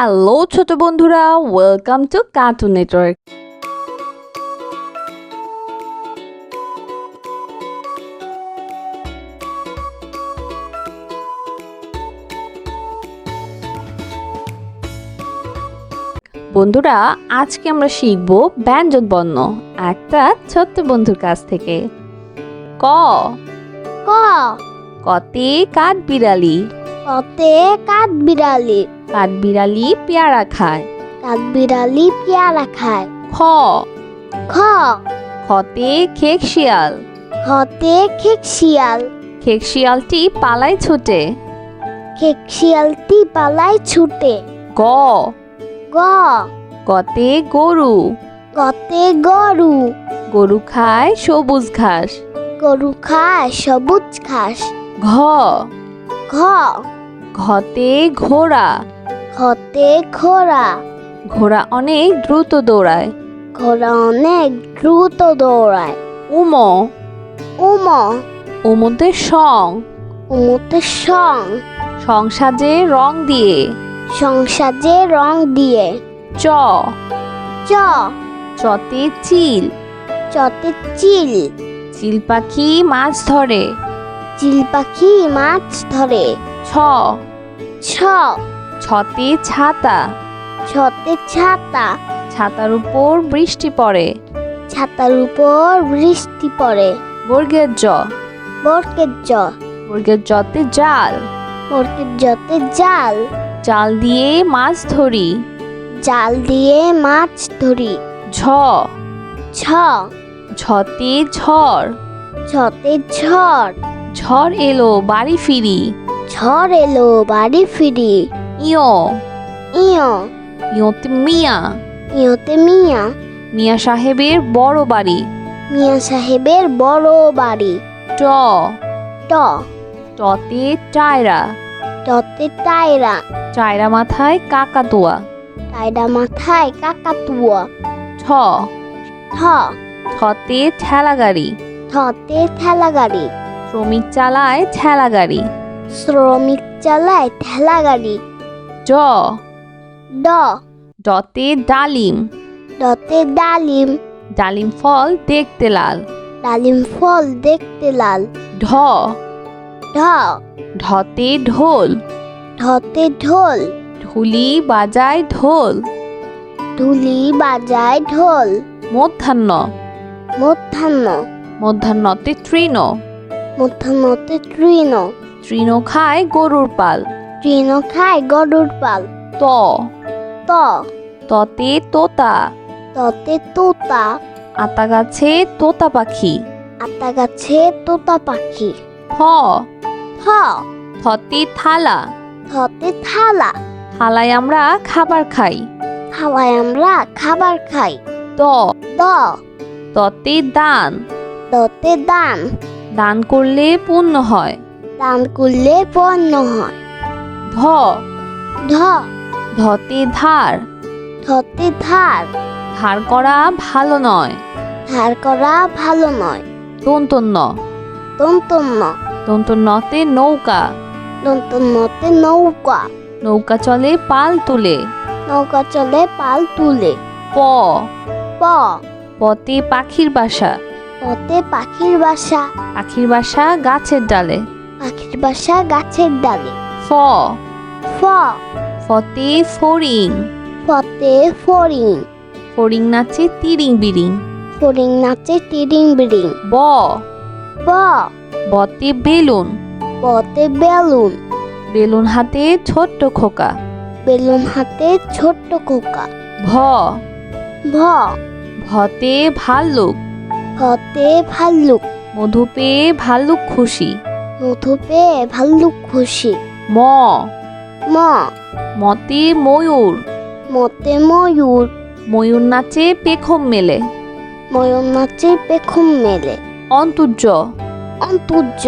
Hello ছোট বন্ধুরা welcome to cartoon network বন্ধুরা আজকে আমরা শিখব ব্যঞ্জন বর্ণ একটা ছোট্ট বন্ধুর কাছ থেকে। ক। ক। কতে কাঠ বিড়ালি। কতে কাঠ বিড়ালি। কাঠ বিড়ালি পেয়ারা খায়। কাঠ বিড়ালি পেয়ারা খায়। খ। খ। খতে খেক শিয়াল। হতে খেক শিয়াল। খেক শিয়ালটি পালায় ছোটে। খেক শিয়ালটি পালায় ছুটে। গ। গ। গতে গরু। গতে গরু। গরু খায় সবুজ ঘাস। গরু খায় সবুজ ঘাস। ঘ। ঘ। ঘতে ঘোড়া। ঘতে ঘোড়া। ঘোড়া অনেক দ্রুত দৌড়ায়। ঘোড়া অনেক দ্রুত দৌড়ায়। উম। উম। উমতে সং। উমতে সং। সং সাজে রং দিয়ে। সংসাজে রং দিয়ে। চ। চ। চতে চিল। চতে চিল। চিল পাখি মাছ ধরে। চিল পাখি মাছ ধরে। ছ। ছ। ছতে ছাতা। ছতে ছাতা। ছাতার উপর বৃষ্টি পড়ে। ছাতার উপর বৃষ্টি পড়ে। বর্গের জ। বরকের জ। বর্গের জতে জাল। বরকের জতে জাল। জাল দিয়ে মাছ ধরি। জাল দিয়ে মাছ ধরি। ঝ। ছ ঝতে ঝড়। ছতে ঝড়। ঝড় এলো বাড়ি ফিরি। ঝড় এলো বাড়ি ফিরি। ইয় ইয় ইয়তে মিয়া ইয়তে মিয়া মিয়া সাহেবের বড় বাড়ি মিয়া সাহেবের বড় বাড়ি ট ট টতে টায়রা টতে টায়রা টায়রা মাথায় কাকাতুয়া টায়রা মাথায় কাকাতুয়া ঠ ঠ ঠতে ঠেলা গাড়ি ঠতে ঠেলা গাড়ি শ্রমিক চালায় ঠেলা গাড়ি শ্রমিক চালায় ঠেলা গাড়ি ড। ড। ডতে ডালিম। ডতে ডালিম। ডালিম ফল দেখতে লাল। ডালিম ফল দেখতে লাল। ঢ। ঢ। ঢতে ঢোল। ঢতে ঢোল। ঢুলি বাজায় ঢোল। ঢুলি বাজায় ঢোল। মধ্যাহ্ন। মধ্যাহ্ন। মধ্যাহ্নতে তৃণ। মধ্যাহ্নতে তৃণ। তৃণ খায় গরুর পাল। তৃণ খায় গরুর পাল। ত। ত। ততে তোতা। ততে তোতা। আতা গাছে তোতা পাখি। আতা গাছে তোতা পাখি। থ থ থতে থালা। থতে থালা। থালায় আমরা খাবার খাই। থালায় আমরা খাবার খাই। দ। দ। ততে দান। দতে দান। দান করলে পুণ্য হয়। দান করলে পণ্য হয়। ধ। ধ। ধতে ধার। ধতে ধার। ধার করা ভালো নয়। ধার করা ভালো নয়। দন্তন্য দন্তন্য দন্তন্যতে নৌকা। দন্তন্যতে নৌকা। নৌকা চলে পাল তুলে। নৌকা চলে পাল তুলে। প। প। পতে পাখির বাসা। পথে পাখির বাসা। পাখির বাসা গাছের ডালে। পাখির বাসা গাছের ডালে। ফ। ফ। ফতে ফড়িং ফতে ফড়িং ফড়িং নাচে তিরিং বিরিং। ফড়িং নাচে টিডিং বিড়িং ব। ব। বতে বেলুন। বতে বেলুন। বেলুন হাতে ছোট্ট খোকা। বেলুন হাতে ছোট্ট খোকা। ভ। ভ। ভতে ভাল্লুক। ভতে ভাল্লুক। মধু পেয়ে ভাল্লুক খুশি। মধু পেয়ে ভাল্লুক খুশি। ম। ম। মতে ময়ূর। মতে ময়ূর। ময়ূর নাচে পেখম মেলে। ময়ূর নাচে পেখম মেলে। অন্তর্য। অন্তর্য।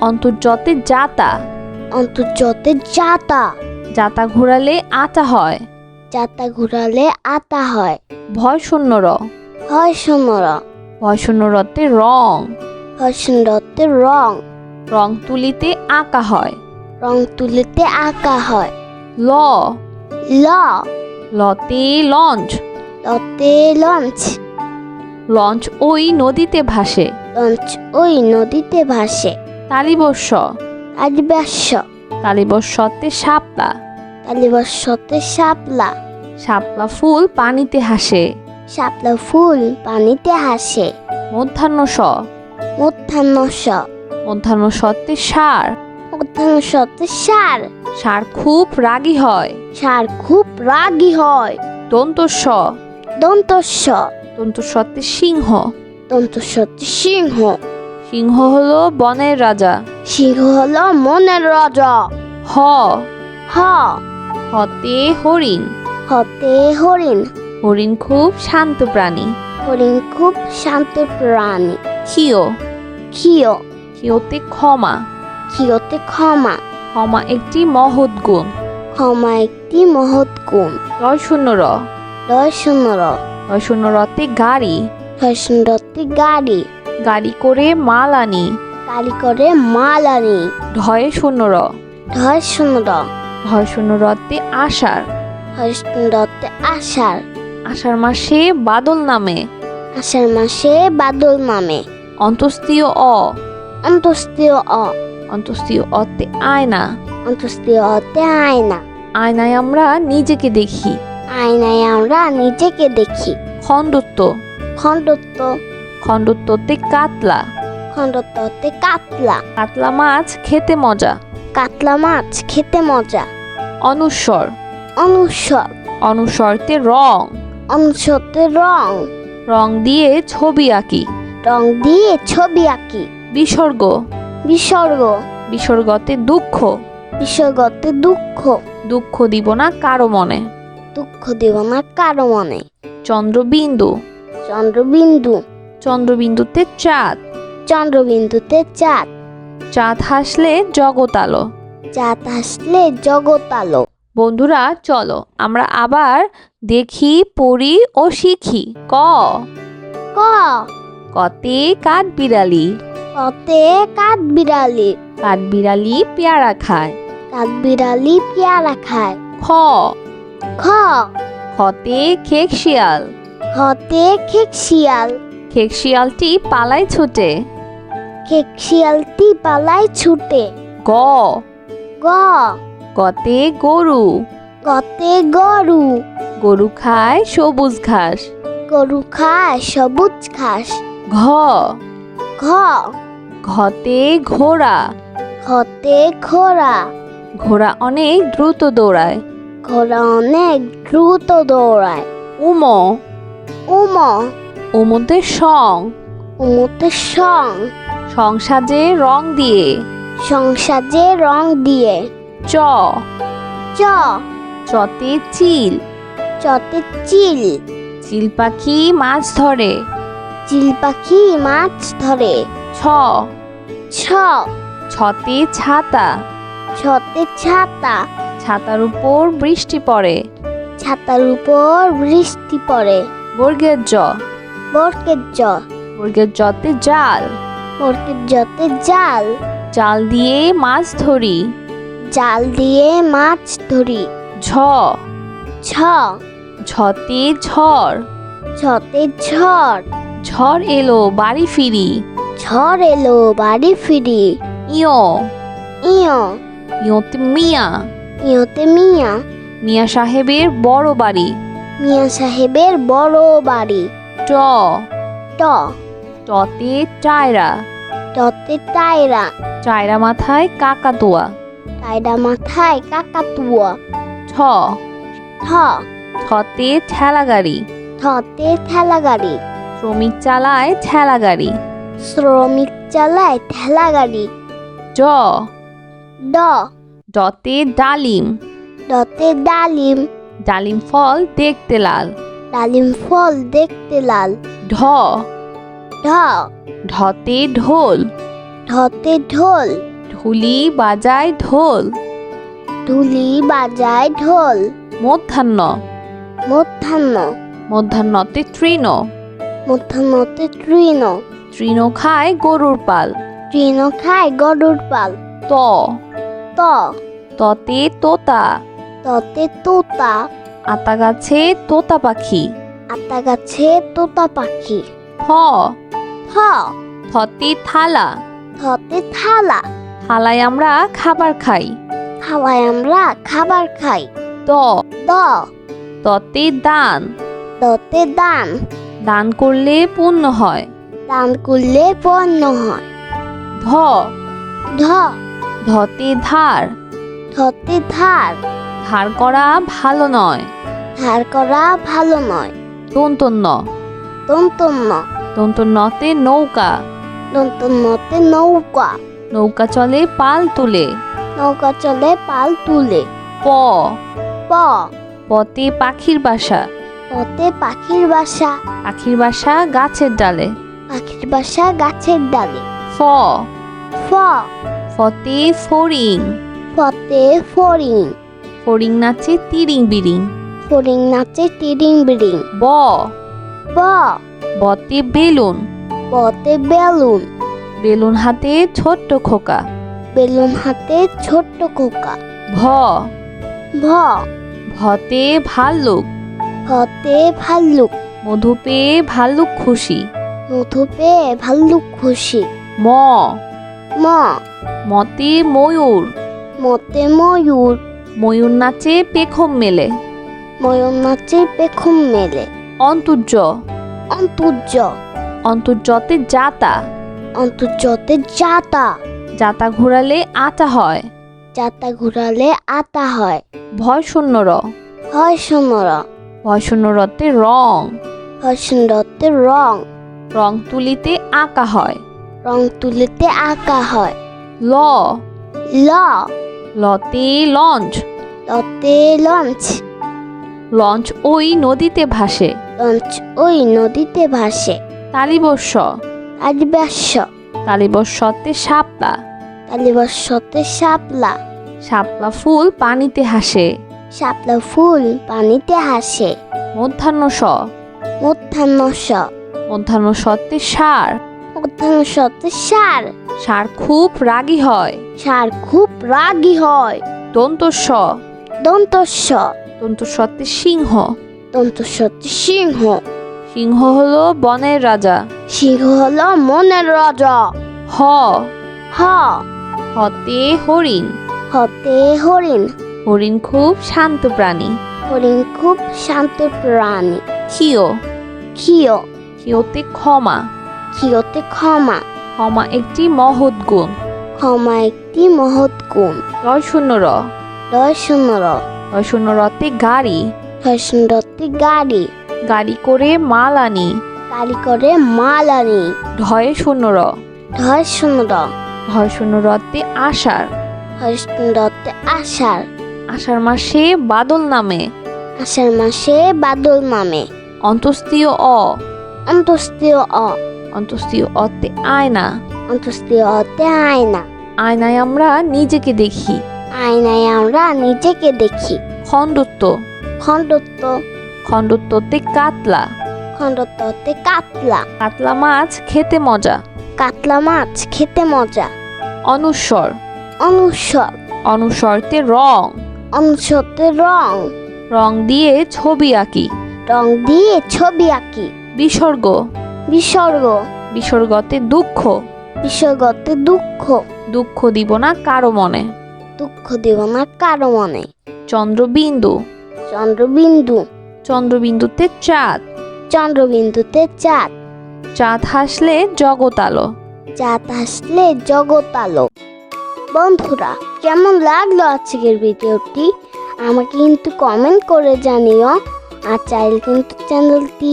অন্তর্যতে জাতা অন্তর্যতে জাতা জাতা ঘোরালে আটা হয়। জাতা ঘোরালে আতা হয়। ভয় শূন্য র। হয় সোনরা ভয় শূন্য রতে রং। হয় সুন্দরতে রং। রং তুলিতে আঁকা হয়। রং তুলিতে আঁকা হয়। ল। ল। লতে লঞ্চ। লতে লঞ্চ। লঞ্চ ওই নদীতে ভাসে। লঞ্চ ওই নদীতে ভাসে। তালিবস্য আদিবাস্য তালিবস্যতে শাপলা। তালিবস্যতে শাপলা। শাপলা ফুল পানিতে হাসে। শাপলা ফুল পানিতে হাসে। মধ্যাহ্ন স মধ্যাহ্ন স মধ্যাহ্ন সত্ত্বে সার। মধ্যাহ্ন সার। সার খুব রাগী হয়। সার খুব রাগী হয়। দন্তস্ব। দন্তস্য দন্তস্বত্বে সিংহ। দন্তস্যতে সিংহ। সিংহ হলো বনের রাজা। সিংহ হলো মনের রাজা। হ। হ। হতে হরিণ। হতে হরিণ। হরিণ খুব শান্ত প্রাণী। হরিণ খুব শান্ত প্রাণী। ক্ষিয়। ক্ষিয়। ক্ষিয়তে ক্ষমা। ক্ষিয়তে ক্ষমা। ক্ষমা একটি মহৎ গুণ। ক্ষমা একটি মহৎ গুণ। রয় শূন্য র। রয় শূন্য র। রয় শূন্য রতে গাড়ি। রয় শূন্যতে গাড়ি। গাড়ি করে মাল আনি। গাড়ি করে মাল আনি। ঢয়ে শূন্য র। ঢয় শূন্য র। ঢয় শূন্য রতে আষাঢ়। ঢয় শূন্যতে আষাঢ়। আষাঢ় মাসে বাদল নামে। আষাঢ় মাসে বাদল নামে। অন্তস্তীয় অ। অন্তস্তীয় অ। অন্তস্তীয় অতে আয়না। অন্তস্তীয় অতে আয়না। আয়নায় আমরা নিজেকে দেখি। আয়নায় আমরা নিজেকে দেখি। খণ্ডত্ব। খণ্ডত্ব। খণ্ডত্বতে কাতলা। খণ্ডত্বতে কাতলা। কাতলা মাছ খেতে মজা। কাতলা মাছ খেতে মজা। অনুস্বর। অনুস্বর। অনুস্বরতে রং। অনুস্বরতে রং। রং দিয়ে ছবি আঁকি। রং দিয়ে ছবি আঁকি। বিসর্গ। বিসর্গ। বিসর্গতে দুঃখ। বিসর্গতে দুঃখ। দুঃখ দিব না কারও মনে। দুঃখ দেব না কারও মনে। চন্দ্রবিন্দু। চন্দ্রবিন্দু। চন্দ্রবিন্দুতে চাঁদ। চন্দ্রবিন্দুতে চাঁদ। চাঁদ হাসলে জগৎ আলো। চাঁদ হাসলে জগৎ আলো। বন্ধুরা চলো আমরা আবার দেখি পড়ি ও শিখি। ক। ক। কতে কাঠ বিড়ালি। কতে কাঠ বিড়ালি কাঠ বিড়ালি পেয়ারা খায়। কাঠ বিড়ালি পেয়ারা খায়। খ। খ। খতে খেক শিয়াল। হতে খেক শিয়াল। খেক শিয়ালটি পালায় ছুটে। খেক শিয়ালটি পালায় ছুটে। গ। গ। গতে গরু। গতে গরু। গরু খায় সবুজ ঘাস। গরু খায় সবুজ ঘাস। ঘ। ঘ। ঘতে ঘোড়া। হতে ঘোড়া। ঘোড়া অনেক দ্রুত দৌড়ায়। ঘোড়া অনেক দ্রুত দৌড়ায়। উম। উম। উমতে সং। উমতে সং। সংসাজে রং দিয়ে। সংসাজে রং দিয়ে। চ। চ। চতে চিল। চতে চিল। চিল পাখি মাছ ধরে। চিল পাখি মাছ ধরে। ছ। ছ। ছতে ছাতা। ছতে ছাতা। ছাতার উপর বৃষ্টি পড়ে। ছাতার উপর বৃষ্টি পড়ে। বর্গের জ। বরকের জ। বর্গের জতে জাল। বরকের জতে জাল। জাল দিয়ে মাছ ধরি। জাল দিয়ে মাছ ধরি। ঝ। ছ ঝতে ঝড়। ছতে ঝড়। ঝড় এলো বাড়ি ফিরি। ঝড় এলো বাড়ি ফিরি। ইয়। ইয়। ইয়তে মিয়া। ইয়তে মিয়া। মিয়া সাহেবের বড় বাড়ি। মিয়া সাহেবের বড় বাড়ি। ট। ট। টতে টায়রা। টতে টায়রা। টায়রা মাথায় কাকাতুয়া। টায়রা মাথায় কাকাতুয়া। ঠ। ঠ। ঠতে ঠেলা গাড়ি ঠতে ঠেলা গাড়ি শ্রমিক চালায় ঠেলা গাড়ি শ্রমিক চালায় ঠেলা গাড়ি। ড ড। ডতে ডালিম। ডতে ডালিম। ডালিম ফল দেখতে লাল। ডালিম ফল দেখতে লাল। ঢ। ঢ। ঢতে ঢোল। ঢতে ঢোল। ঢুলি বাজায় ঢোল। ঢুলি বাজায় ঢোল। মধ্যাহ্ন। মধ্যাহ্ন। মধ্যাহ্নতে তৃণ। মধ্যাহ্নতে তৃণ। তৃণ খায় গরুর পাল। তৃণ খায় গরুর পাল। ত। ত। ততে তোতা। ততে তোতা। আতা গাছে তোতা পাখি। আতা গাছে তোতা পাখি। থ। থ। থতে থালা। থতে থালা। থালায় আমরা খাবার খাই। খাওয়ায় আমরা খাবার খাই। দ। দ। ততে দান। ততে দান। দান করলে পূর্ণ হয়। দান করলে পণ্য হয়। ধ। ধ। ধতে ধার। ধতে ধার। ধার করা ভালো নয়। ধার করা ভালো নয়। দন্তন্য। দন্তন্য। দন্তন্যতে নৌকা। দন্তন্যতে নৌকা। নৌকা চলে পাল তুলে। নৌকা চলে পাল তুলে। প। প। পতে পাখির বাসা। পতে পাখির বাসা। পাখির বাসা গাছের ডালে। পাখির বাসা গাছের ডালে। ফ। ফ। ফতে ফড়িং ফতে ফড়িং ফড়িং নাচে তিরিং বিরিং। ফড়িং নাচে টিডিং বিড়িং ব। ব। বতে বেলুন। বতে বেলুন। বেলুন হাতে ছোট্ট খোকা। বেলুন হাতে ছোট্ট খোকা। ভ। ভ। ভতে ভাল্লুক। ফতে ভাল্লুক। মধু পেয়ে ভাল্লুক খুশি। পেয়ে ভাল্লুক খুশি ম। ম। মতে ময়ূর। মতে ময়ূর। ময়ূর নাচে পেখম মেলে। ময়ূর নাচে পেখম মেলে। অন্তর্য। অন্তর্য। অন্তর্যতে জাতা অন্তর্যতে জাতা জাতা ঘোরালে আটা হয়। জাতা ঘুরালে আতা হয়। ভয় শূন্য র হয় সোনর ভয় শূন্য রতে রং। হয় সুন্দরতে রং। রং তুলিতে আঁকা হয়। রং তুলিতে আঁকা হয়। ল। ল। লতে লঞ্চ। লতে লঞ্চ। লঞ্চ ওই নদীতে ভাসে। লঞ্চ ওই নদীতে ভাসে। তালিবস্য আদিবাস্য তালিবস্যতে শাপলা। তালিবস্যতে শাপলা। শাপলা ফুল পানিতে হাসে। শাপলা ফুল পানিতে হাসে। মধ্যাহ্ন স মধ্যাহ্ন স মধ্যাহ্ন সতে সার। মধ্যাহ্ন সতে সার। সার খুব রাগী হয়। সার খুব রাগী হয়। দন্তস্ব। দন্ত দন্তস্বতে সিংহ। দন্ত সত্যি সিংহ। সিংহ হলো বনের রাজা। সিংহ হলো মনের রাজা। হ। হ। হতে হরিণ। হতে হরিণ। হরিণ খুব শান্ত প্রাণী। হরিণ খুব শান্ত প্রাণী। ক্ষিয় ক্ষিয় ক্ষিয়তে ক্ষমা। ক্ষিয়তে ক্ষমা। ক্ষমা একটি মহৎ গুণ। ক্ষমা একটি মহৎ গুণ। রয় শূন্য র। রয় র। রয় শূন্য রতে গাড়ি। রয় সুন্দরটি গাড়ি। গাড়ি করে মাল আনি। গাড়ি করে মাল আনি। ঢয়ে শূন্য র। ঢয় র। ঢয় শূন্য রতে আষাঢ়। হয় সুন্দরতে আষাঢ়। আষাঢ় মাসে বাদল নামে। আষাঢ় মাসে বাদল নামে। অন্তস্তীয় অ। অন্তস্তীয় অ অন্তস্তীয় অতে আয়না। অন্তস্তীয় অতে আয়না। আয়নায় আমরা নিজেকে দেখি। আয়নায় আমরা নিজেকে দেখি। খণ্ডত্ব। খণ্ডত্ব। খণ্ডত্বতে কাতলা। খণ্ডত্বতে কাতলা। কাতলা মাছ খেতে মজা। কাতলা মাছ খেতে মজা। অনুস্বর। অনুস্বর। অনুস্বরতে রং। অনুস্বরতে রং। রং দিয়ে ছবি আঁকি। রং দিয়ে ছবি আঁকি। বিসর্গ। বিসর্গ। বিসর্গতে দুঃখ। বিসর্গতে দুঃখ। দুঃখ দিব না কারও মনে। দুঃখ দেব না কারও মনে। চন্দ্রবিন্দু। চন্দ্রবিন্দু। চন্দ্রবিন্দুতে চাঁদ। চন্দ্রবিন্দুতে চাঁদ। চাঁদ হাসলে জগৎ আলো। চাঁদ হাসলে জগৎ আলো। বন্ধুরা কেমন লাগল আজকের ভিডিওটি? আমাকে কিন্তু কমেন্ট করে জানিও। আর চাইলে কিন্তু চ্যানেলটি